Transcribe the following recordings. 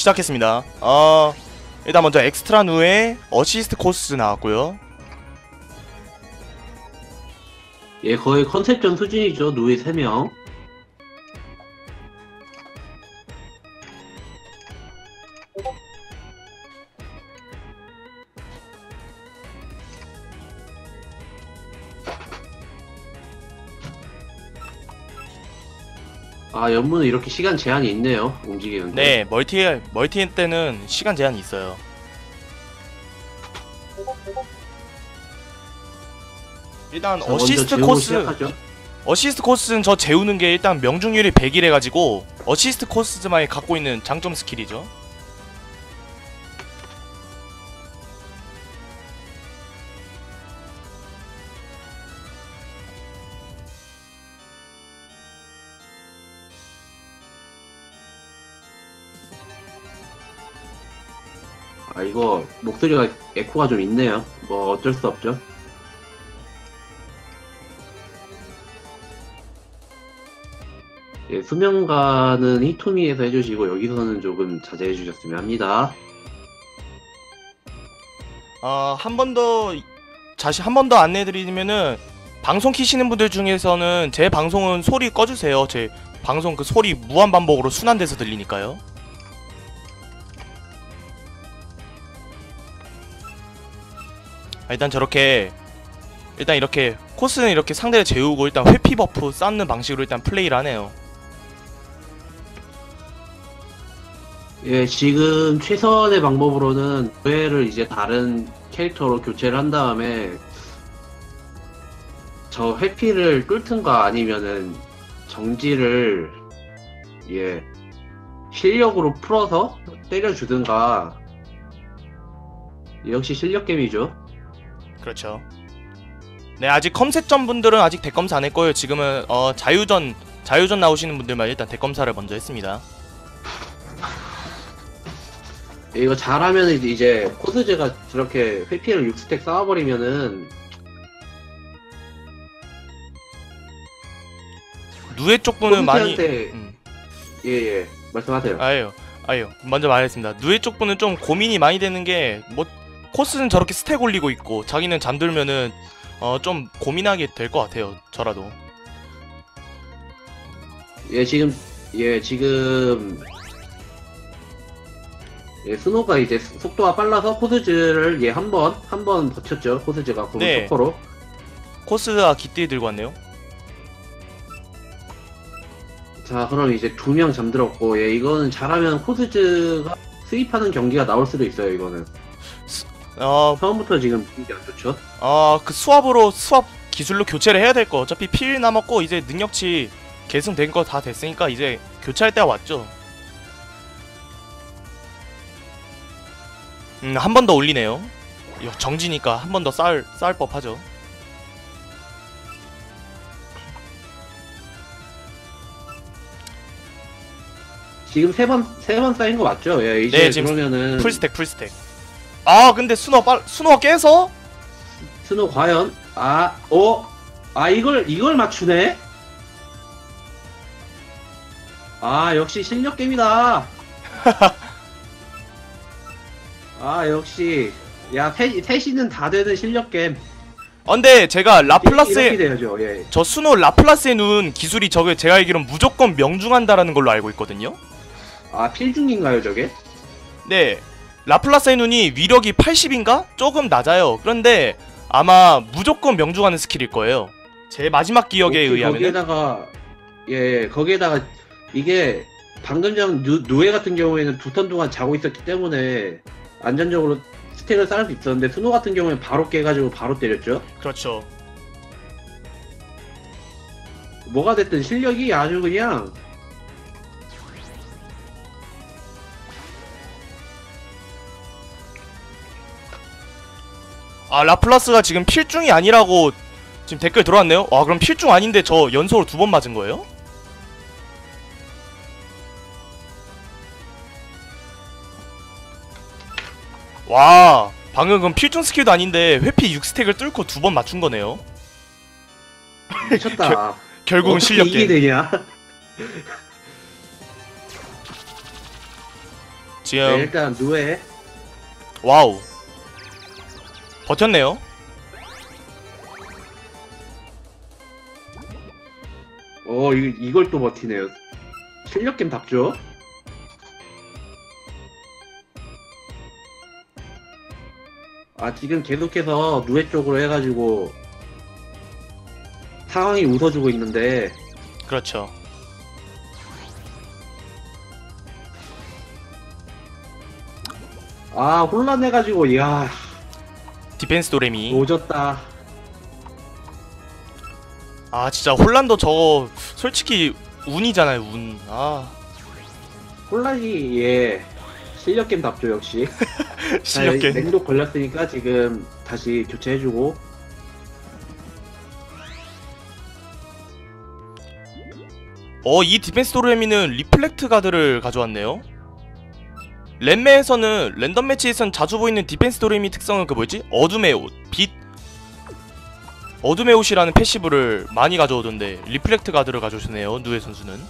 시작했습니다. 어, 일단 먼저 엑스트라 누에 어시스트 코스 나왔고요. 예, 거의 컨셉전 수준이죠. 누이 3명. 아, 연문은 이렇게 시간 제한이 있네요. 움직이는데. 네, 멀티 멀티 때는 시간 제한이 있어요. 일단 자, 먼저 어시스트 코스 시작하죠. 어시스트 코스는 저 재우는 게 일단 명중률이 100이래 가지고 어시스트 코스만이 갖고 있는 장점 스킬이죠. 아, 이거 목소리가 에코가 좀 있네요. 뭐 어쩔 수 없죠. 예, 수면가는 히토미에서 해주시고 여기서는 조금 자제해 주셨으면 합니다. 아, 한 번 더 다시 한 번 더 안내해 드리면은 방송 키시는 분들 중에서는 제 방송은 소리 꺼 주세요. 제 방송 그 소리 무한 반복으로 순환돼서 들리니까요. 일단 저렇게 일단 이렇게 코스는 이렇게 상대를 재우고 일단 회피 버프 쌓는 방식으로 일단 플레이를 하네요. 예, 지금 최선의 방법으로는 뇌를 이제 다른 캐릭터로 교체를 한 다음에 저 회피를 뚫든가 아니면은 정지를 예 실력으로 풀어서 때려주든가 역시 실력 게임이죠. 그렇죠. 네, 아직 컴셋전 분들은 아직 대검사 안 했고요. 지금은 어, 자유전 자유전 나오시는 분들만 일단 대검사를 먼저 했습니다. 예, 이거 잘하면 이제- 코스제가 저렇게 회피를 6스택 쌓아버리면은 누에 쪽 분은 많이 코스제한테 음, 예예 말씀하세요. 아예요. 아예요. 먼저 말했습니다. 누에 쪽 분은 좀 고민이 많이 되는 게 뭐 코스는 저렇게 스택 올리고 있고 자기는 잠들면은 어 좀 고민하게 될 것 같아요. 저라도. 예, 지금, 예, 지금, 예, 스노가 이제 속도가 빨라서 코스즈를 예, 한 번, 한 번 버텼죠. 코스즈가 구분 네. 초코로. 코스가 기띠 들고 왔네요. 자, 그럼 이제 두 명 잠들었고, 예, 이거는 잘하면 코스즈가 스윕하는 경기가 나올 수도 있어요, 이거는. 어, 처음부터 지금 분위기 안 좋죠? 어, 그 수압으로 수압 기술로 교체를 해야 될 거. 어차피 필 남았고 이제 능력치 계승된 거 다 됐으니까 이제 교체할 때가 왔죠. 음, 한 번 더 올리네요. 정지니까 한 번 더 쌓을 쌓을 법하죠. 지금 세 번, 세 번 쌓인 거 맞죠? 예, 이제 네, 지금 그러면은. 풀스택 풀스택. 아, 근데 순어 빨 순어 깨서 스노 과연? 아, 어? 아, 이걸, 이걸 맞추네? 아, 역시 실력 게임이다. 아, 역시. 야, 셋, 셋이는 다 되는 실력 게임. 어, 근데 제가 이렇게 라플라스의 돼야죠, 예. 저 순호 라플라스의 눈 기술이 저게 제가 알기로는 무조건 명중한다라는 걸로 알고 있거든요. 아, 필중인가요, 저게? 네, 라플라스의 눈이 위력이 80인가? 조금 낮아요. 그런데 아마 무조건 명중하는 스킬일 거예요. 제 마지막 기억에 의하면 거기에다가, 예, 예, 거기에다가, 이게, 방금 전 누, 누에 같은 경우에는 두 턴 동안 자고 있었기 때문에, 안전적으로 스택을 쌓을 수 있었는데, 스노 같은 경우에는 바로 깨가지고 바로 때렸죠? 그렇죠. 뭐가 됐든 실력이 아주 그냥 아 라플라스가 지금 필중이 아니라고 지금 댓글 들어왔네요. 아 그럼 필중 아닌데 저 연속으로 두 번 맞은 거예요? 와 방금 그럼 필중 스킬도 아닌데 회피 6스택을 뚫고 두 번 맞춘 거네요. 미쳤다. 결국은 실력 이게. 되냐? 지금 네, 일단 누에 와우 버텼네요. 어 이, 이걸 또 버티네요. 실력 게임 답죠? 아 지금 계속해서 누에 쪽으로 해가지고 상황이 웃어주고 있는데 그렇죠. 아 혼란해가지고 이야 디펜스 도레미. 오졌다. 아 진짜 홀란도 저거 솔직히 운이잖아요 운. 아 혼란이 예 실력 게임 답죠 역시. 실력게. 냉독 걸렸으니까 지금 다시 교체해주고 어이 디펜스 도레미는 리플렉트 가드를 가져왔네요. 랜매에서는 랜덤 매치에선 자주 보이는 디펜스 도레미 특성은 그 뭐였지? 어둠의 옷, 빛. 어둠의 옷이라는 패시브를 많이 가져오던데 리플렉트 가드를 가져오시네요 누에 선수는.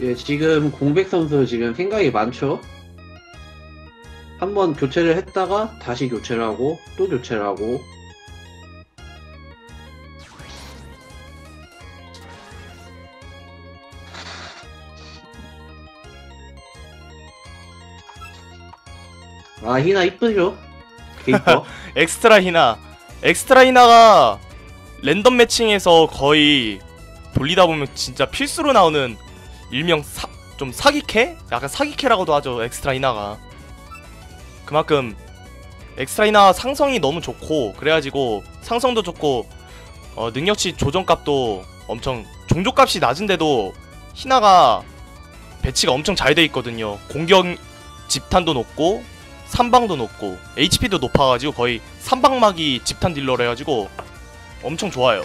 예, 지금 공백 선수 지금 생각이 많죠. 한번 교체를 했다가 다시 교체를 하고 또 교체를 하고 아 희나 이쁘죠? 게이퍼 엑스트라 히나 엑스트라 히나가 랜덤 매칭에서 거의 돌리다 보면 진짜 필수로 나오는 일명 사, 좀 사기캐? 약간 사기캐라고도 하죠 엑스트라 히나가 그만큼 엑스트라 히나 상성이 너무 좋고 그래가지고 상성도 좋고 어, 능력치 조정값도 엄청 종족값이 낮은데도 히나가 배치가 엄청 잘 돼 있거든요 공격 집탄도 높고 삼방도 높고 HP도 높아가지고 거의 삼방막이 집탄 딜러를 해가지고 엄청 좋아요.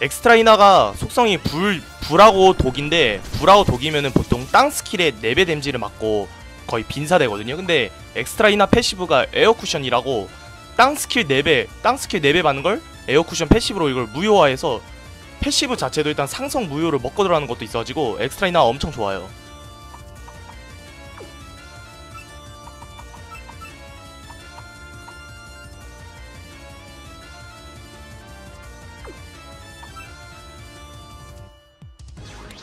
엑스트라이나가 속성이 불 불하고 독인데 불하고 독이면은 보통 땅 스킬에 4배 댐지를 맞고 거의 빈사되거든요. 근데 엑스트라이나 패시브가 에어 쿠션이라고 땅 스킬 4배, 땅 스킬 4배 받는 걸 에어 쿠션 패시브로 이걸 무효화해서 패시브 자체도 일단 상성 무효를 먹고 들어가는 것도 있어가지고 엑스트라이나 엄청 좋아요.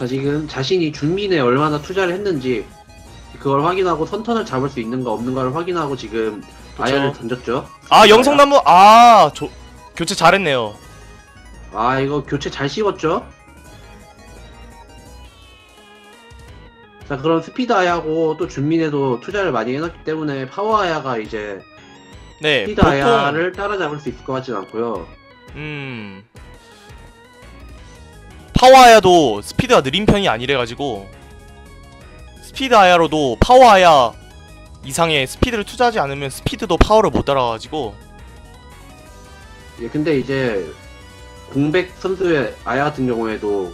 자 지금 자신이 준민에 얼마나 투자를 했는지 그걸 확인하고 선턴을 잡을 수 있는가 없는가를 확인하고 지금 아야를 던졌죠. 아 영성나무 아 조, 교체 잘했네요. 아 이거 교체 잘 씹었죠? 자 그럼 스피드 아야고 또 준민에도 투자를 많이 해놨기 때문에 파워 아야가 이제 네 스피드 보통 아야를 따라잡을 수 있을 것 같진 않고요. 음 파워아야도 스피드가 느린 편이 아니래가지고 스피드 아야로도 파워아야 이상의 스피드를 투자하지 않으면 스피드도 파워를 못 따라가가지고 예, 근데 이제 공백 선수의 아야 같은 경우에도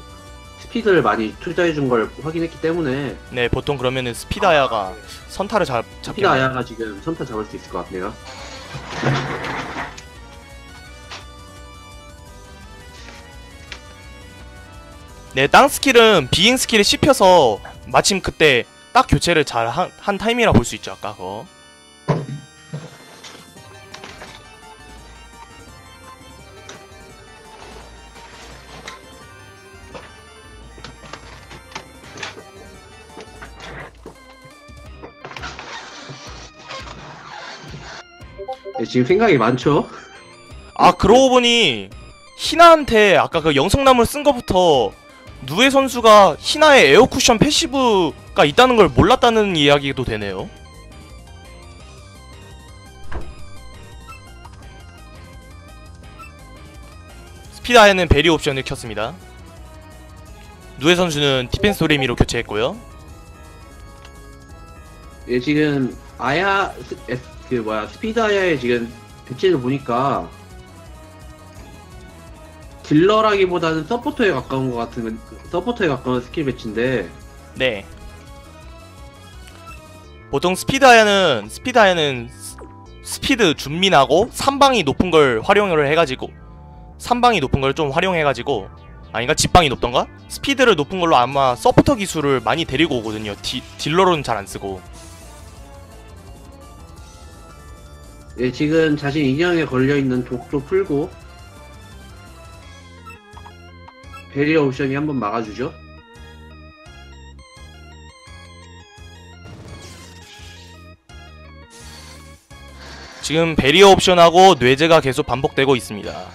스피드를 많이 투자해 준 걸 확인했기 때문에 네 보통 그러면은 스피드 아야가 선타를 잡 잡게 스피드 아야가 지금 선타 잡을 수 있을 것 같네요. 네, 땅 스킬은 비행 스킬에 씹혀서 마침 그때 딱 교체를 잘한 타임이라 볼 수 있죠 아까 그거 예, 지금 생각이 많죠? 아 그러고 보니 희나한테 아까 그 영성나무를 쓴 거부터 누에 선수가 희나의 에어 쿠션 패시브가 있다는 걸 몰랐다는 이야기도 되네요. 스피다에는 베리 옵션을 켰습니다. 누에 선수는 디펜스 도레미로 교체했고요. 예, 지금 아야 그 뭐야 스피드 아야의 지금 배치를 보니까 딜러라기보다는 서포터에 가까운 것 같은 서포터에 가까운 스킬 배치인데. 네. 보통 스피드 아야는 스피드 아야는 스- 스피드 준민하고 삼방이 높은 걸 활용을 해가지고 3방이 높은 걸 좀 활용해가지고 아닌가? 집방이 높던가? 스피드를 높은 걸로 아마 서포터 기술을 많이 데리고 오거든요. 디, 딜러로는 잘 안 쓰고. 예, 지금 자신 인형에 걸려있는 독도 풀고 베리어 옵션이 한번 막아주죠. 지금 베리어 옵션하고 뇌제가 계속 반복되고 있습니다. 아,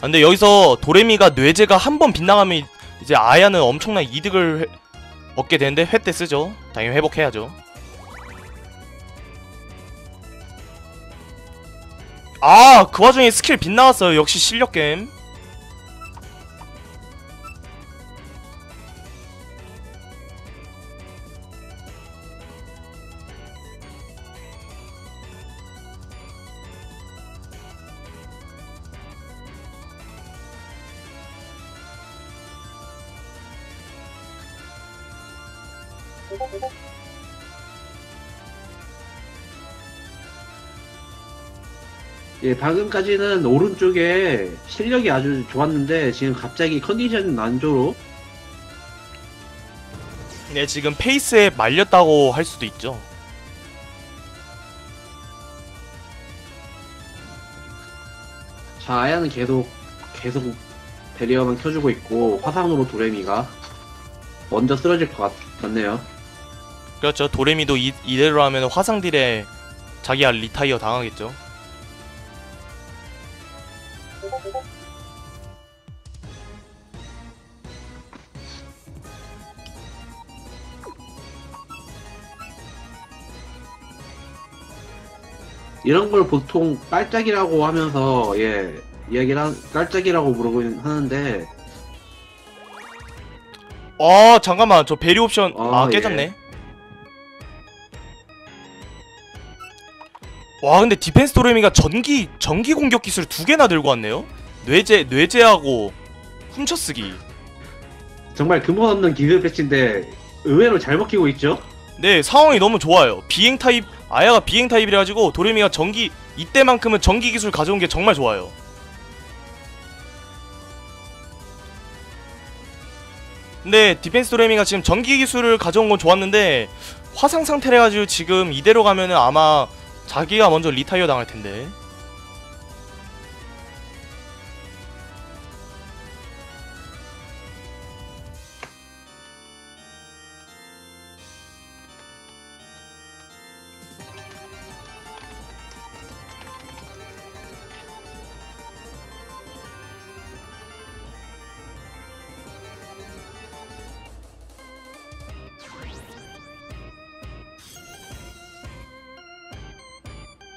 근데 여기서 도레미가 뇌제가 한 번 빗나가면 이제 아야는 엄청난 이득을 회- 얻게 되는데 회 때 쓰죠. 당연히 회복해야죠. 아, 그 와중에 스킬 빗나갔어요. 역시 실력 게임. 예, 방금까지는 오른쪽에 실력이 아주 좋았는데 지금 갑자기 컨디션 난조로 네, 지금 페이스에 말렸다고 할 수도 있죠. 자, 아야는 계속 계속 베리어만 켜주고 있고 화상으로 도레미가 먼저 쓰러질 것 같, 같네요. 그렇죠. 도레미도 이, 이대로 하면 화상딜에 자기가 리타이어 당하겠죠. 이런 걸 보통 깔짝이라고 하면서 예 이야기를 한, 깔짝이라고 부르긴 하는데 아 잠깐만 저 베리 옵션 아, 아 깨졌네 와 근데 디펜스 도레미가 전기 전기 공격 기술 두 개나 들고 왔네요. 뇌제 뇌제하고 훔쳐쓰기. 정말 근본 없는 기술 패치인데 의외로 잘 먹히고 있죠. 네 상황이 너무 좋아요. 비행 타입 아야가 비행 타입이라 가지고 도레미가 전기 이때만큼은 전기 기술 가져온 게 정말 좋아요. 근데 디펜스 도레미가 지금 전기 기술을 가져온 건 좋았는데 화상 상태래 가지고 지금 이대로 가면은 아마 자기가 먼저 리타이어 당할 텐데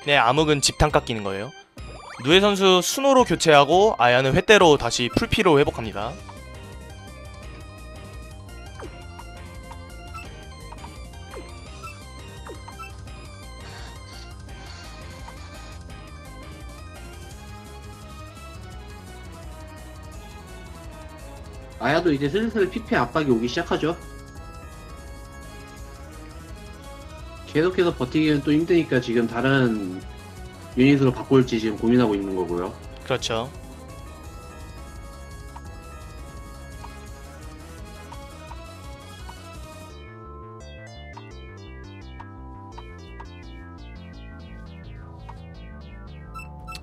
네 암흑은 집탄 깎이는 거예요 누에 선수 순호로 교체하고 아야는 회대로 다시 풀피로 회복합니다 아야도 이제 슬슬 피페 압박이 오기 시작하죠. 계속해서 버티기는 또 힘드니까 지금 다른 유닛으로 바꿀지 지금 고민하고 있는 거고요. 그렇죠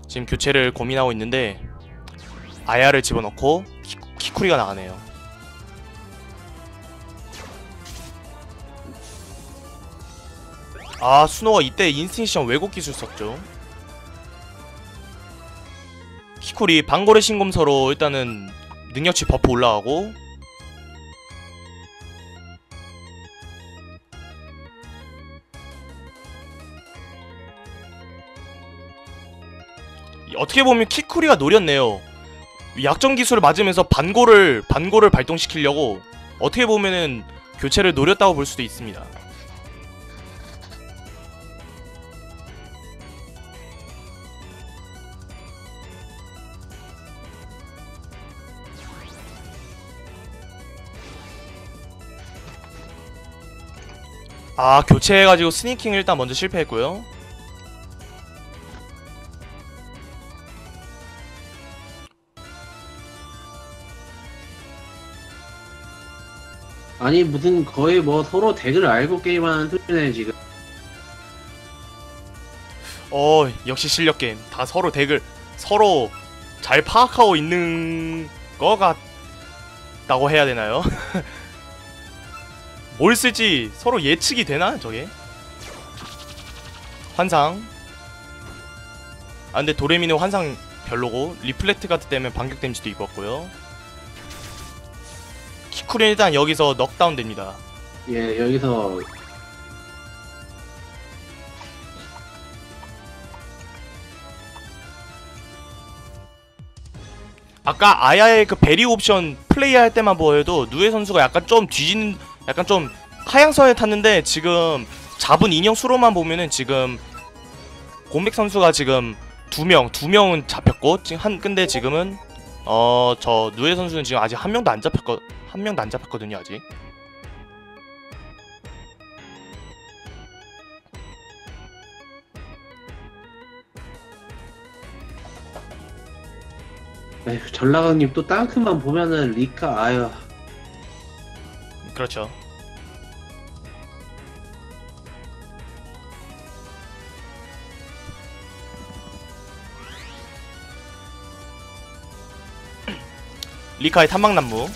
지금 교체를 고민하고 있는데 아야를 집어넣고 키, 키쿠리가 나가네요 아 수노가 이때 인스팅션 왜곡 기술 썼죠 키쿠리 방고래 신검서로 일단은 능력치 버프 올라가고 이- 어떻게 보면 키쿠리가 노렸네요. 약점 기술을 맞으면서 반고를 반고를 발동시키려고 어떻게 보면은 교체를 노렸다고 볼 수도 있습니다. 아 교체해가지고 스니킹 일단 먼저 실패했고요. 아니 무슨 거의 뭐 서로 덱을 알고 게임하는 수준에 지금. 어 역시 실력 게임. 다 서로 덱을 서로 잘 파악하고 있는 거 같다고 해야 되나요? 뭘 쓸지 서로 예측이 되나 저게? 환상. 아 근데 도레미는 환상 별로고 리플렉트 가드 때문에 반격 데미지도 입었고요. 키쿠린 일단 여기서 넉다운 됩니다. 예 여기서. 아까 아야의 그 베리 옵션 플레이할 때만 보여도 누에 선수가 약간 좀 뒤지는 약간 좀 하향선에 탔는데 지금 잡은 인형 수로만 보면은 지금 곰백 선수가 지금 두 명, 두 명은 잡혔고 지금 한 근데 지금은 어 저 누에 선수는 지금 아직 한 명도 안 잡혔거 한 명도 안 잡혔거든요 아직. 에휴 전라강님 또 땅크만 보면은 리카 아유 그렇죠. 리카의 탐방나무.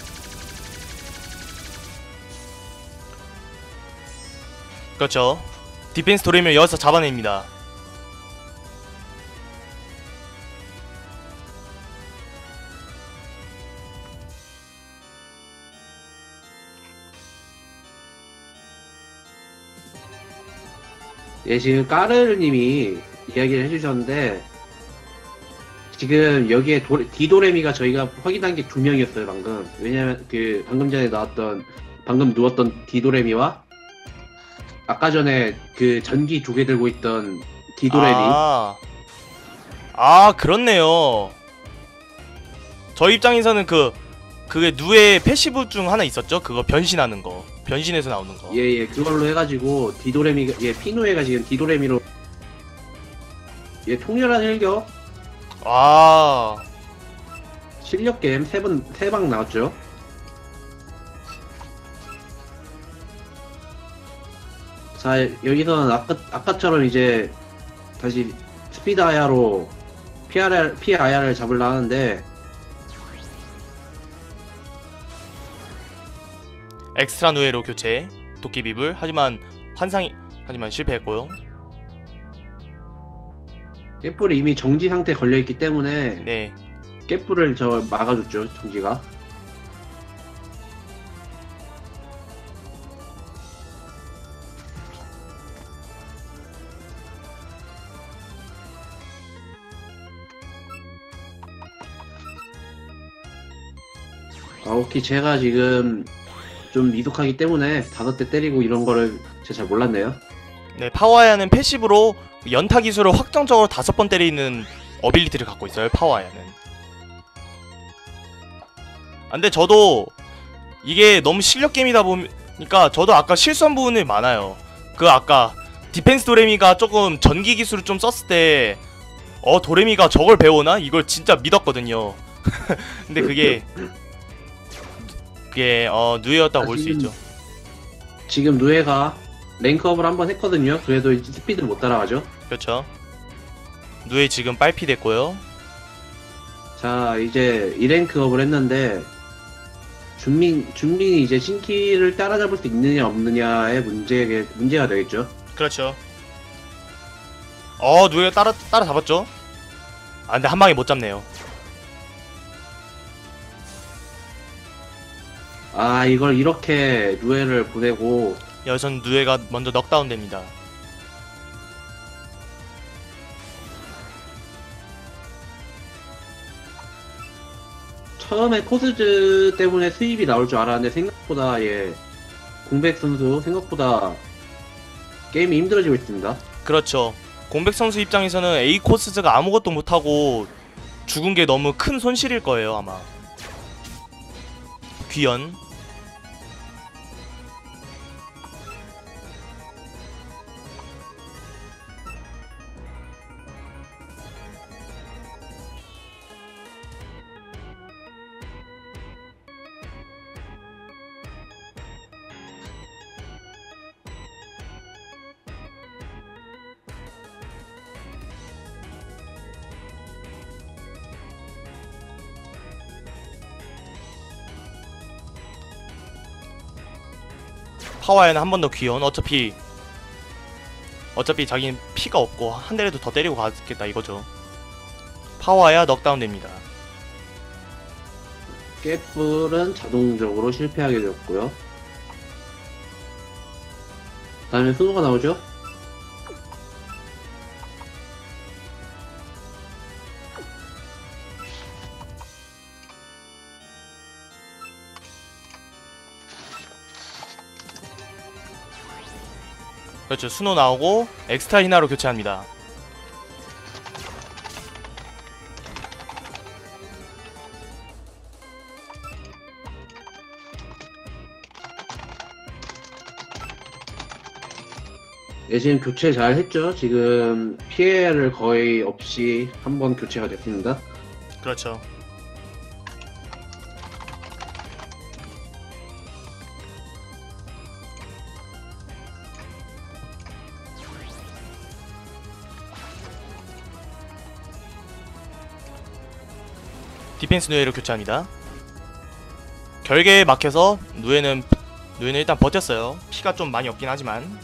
그렇죠. 디펜스 도레미를 여기서 잡아냅니다 예 지금 까르님이 이야기를 해주셨는데 지금 여기에 도, 디도레미가 저희가 확인한 게 두 명이었어요 방금 왜냐면 그 방금 전에 나왔던 방금 누웠던 디도레미와 아까 전에 그 전기 두 개 들고 있던 디도레미 아, 아 그렇네요. 저 입장에서는 그 그게 누의 패시브 중 하나 있었죠. 그거 변신하는 거, 변신해서 나오는 거. 예예 그걸로 해가지고 디도레미가 예 피노에가 지금 디도레미로 예 통렬한 일격 아, 실력 게임 세번세 방 나왔죠. 자 여기서는 아까 아까처럼 이제 다시 스피드 아야로 피아를 피아야를 잡으려 하는데 엑스트라 누에로 교체, 도끼비불. 하지만 환상이 하지만 실패했고요. 깨뿔이 이미 정지 상태 에 걸려 있기 때문에 네, 깨뿔을 저 막아줬죠 정지가. 아오키 제가 지금 좀 미숙하기 때문에 다섯 대 때리고 이런 거를 제가 잘 몰랐네요. 네 파워아야는 패시브로 연타 기술을 확정적으로 다섯 번 때리는 어빌리티를 갖고 있어요. 파워아야는. 아, 근데 저도 이게 너무 실력 게임이다 보니까 저도 아까 실수한 부분이 많아요. 그 아까 디펜스 도레미가 조금 전기 기술을 좀 썼을 때 어 도레미가 저걸 배우나 이걸 진짜 믿었거든요. 근데 그게 그게 어 누에였다고 볼 수 있죠. 지금 누에가 랭크업을 한번 했거든요. 그래도 이제 스피드를 못 따라가죠. 그렇죠. 누에 지금 빨피 됐고요. 자, 이제 2랭크업을 했는데 준민 준민이 이제 신키를 따라잡을 수 있느냐 없느냐의 문제 문제가 되겠죠. 그렇죠. 어 누에가 따라 따라 잡았죠. 아 근데 한 방에 못 잡네요. 아, 이걸 이렇게 누에를 보내고 여기선 누에가 먼저 넉다운 됩니다. 처음에 코스즈 때문에 수입이 나올 줄 알았는데 생각보다 예 공백 선수 생각보다 게임이 힘들어지고 있습니다. 그렇죠. 공백 선수 입장에서는 A 코스즈가 아무것도 못하고 죽은 게 너무 큰 손실일 거예요 아마. 귀연. 파와야는 한 번 더 귀여운 어차피 어차피 자기는 피가 없고 한 대라도 더 때리고 가겠다 이거죠 파와야 넉다운 됩니다 깨뿔은 자동적으로 실패하게 되었고요. 다음에 스노가 나오죠? 그렇죠 수노 나오고 엑스트라 히나로 교체합니다 예, 지금 교체 잘 했죠? 지금 피해를 거의 없이 한 번 교체가 됐습니다. 그렇죠 디펜스 누에로 교체합니다. 결계에 막혀서 누에는 누에는 일단 버텼어요. 피가 좀 많이 없긴 하지만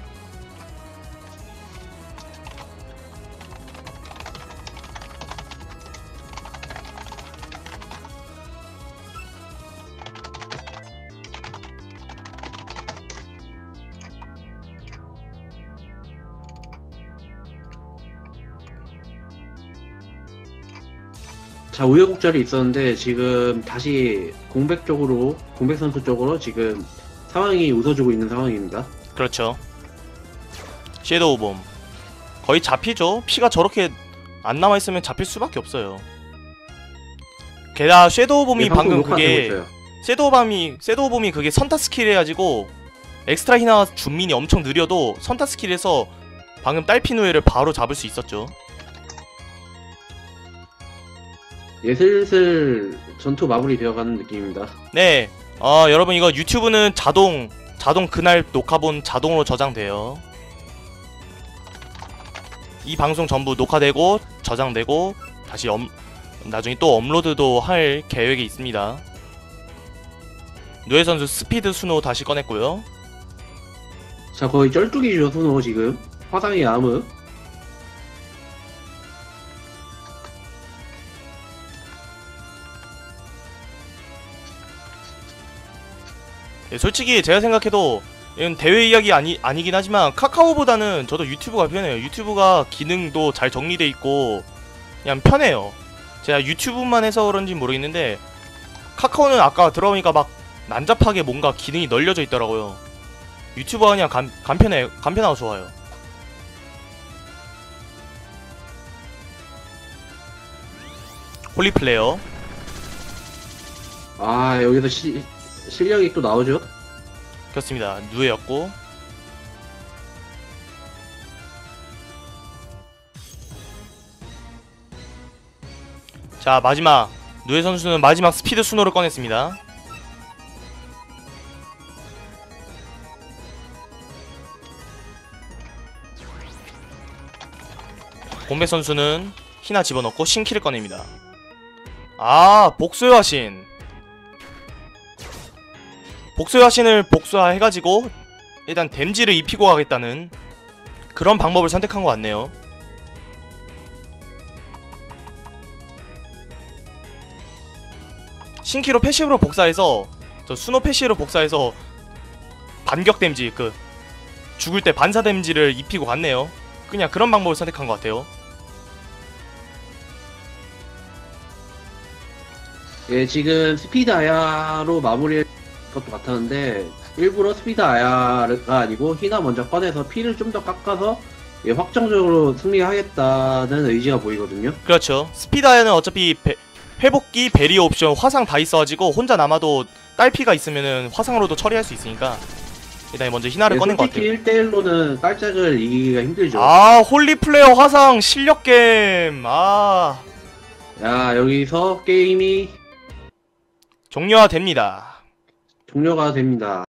자, 우여곡절이 있었는데 지금 다시 공백 쪽으로, 공백 선수 쪽으로 지금 상황이 웃어주고 있는 상황입니다. 그렇죠. 섀도우 봄 거의 잡히죠. 피가 저렇게 안 남아 있으면 잡힐 수밖에 없어요. 게다가 섀도우 봄이 예, 방금 그게. 섀도우 봄이 섀도우 봄이 그게 선타 스킬 해가지고 엑스트라 히나 준민이 엄청 느려도 선타 스킬에서 방금 딸피 누에를 바로 잡을 수 있었죠. 예, 슬슬 전투 마무리 되어가는 느낌입니다. 네, 어, 여러분 이거 유튜브는 자동 자동 그날 녹화본 자동으로 저장돼요. 이 방송 전부 녹화되고 저장되고 다시 업, 나중에 또 업로드도 할 계획이 있습니다. 누에 선수 스피드 순호 다시 꺼냈고요. 자, 거의 쩔뚝이죠, 손호 지금. 화상의 암흑. 예, 솔직히 제가 생각해도 이건 대회 이야기 아니 아니긴 하지만 카카오보다는 저도 유튜브가 편해요. 유튜브가 기능도 잘 정리돼 있고 그냥 편해요. 제가 유튜브만 해서 그런지 모르겠는데 카카오는 아까 들어보니까 막 난잡하게 뭔가 기능이 널려져 있더라고요. 유튜브가 그냥 간, 간편해 간편하고 좋아요. 홀리플레이어 아, 여기서 시, 실력이 또 나오죠? 그렇습니다. 누에였고 자 마지막 누에 선수는 마지막 스피드 순호를 꺼냈습니다. 공백 선수는 희나 집어넣고 신키를 꺼냅니다. 아 복수의 화신 복수의 화신을 복수해가지고 일단 댐지를 입히고 가겠다는 그런 방법을 선택한 것 같네요. 신키로 패시브로 복사해서 저 수노 패시브로 복사해서 반격 댐지 그 죽을 때 반사 댐지를 입히고 갔네요. 그냥 그런 방법을 선택한 것 같아요. 예, 지금 스피드 아야로 마무리할 것도 같았는데, 일부러 스피드 아야가 아니고, 희나 먼저 꺼내서 피를 좀 더 깎아서, 예, 확정적으로 승리하겠다는 의지가 보이거든요. 그렇죠. 스피다에는 어차피 배- 회복기, 베리어 옵션, 화상 다 있어가지고 혼자 남아도 딸피가 있으면은 화상으로도 처리할 수 있으니까 일단 먼저 희나를 예, 꺼낸 것 같아요. 1대1로는 깔짝을 이기기가 힘들죠. 아 홀리 플레이어 화상 실력 게임 아 야, 여기서 게임이 종료가 됩니다. 종료가 됩니다.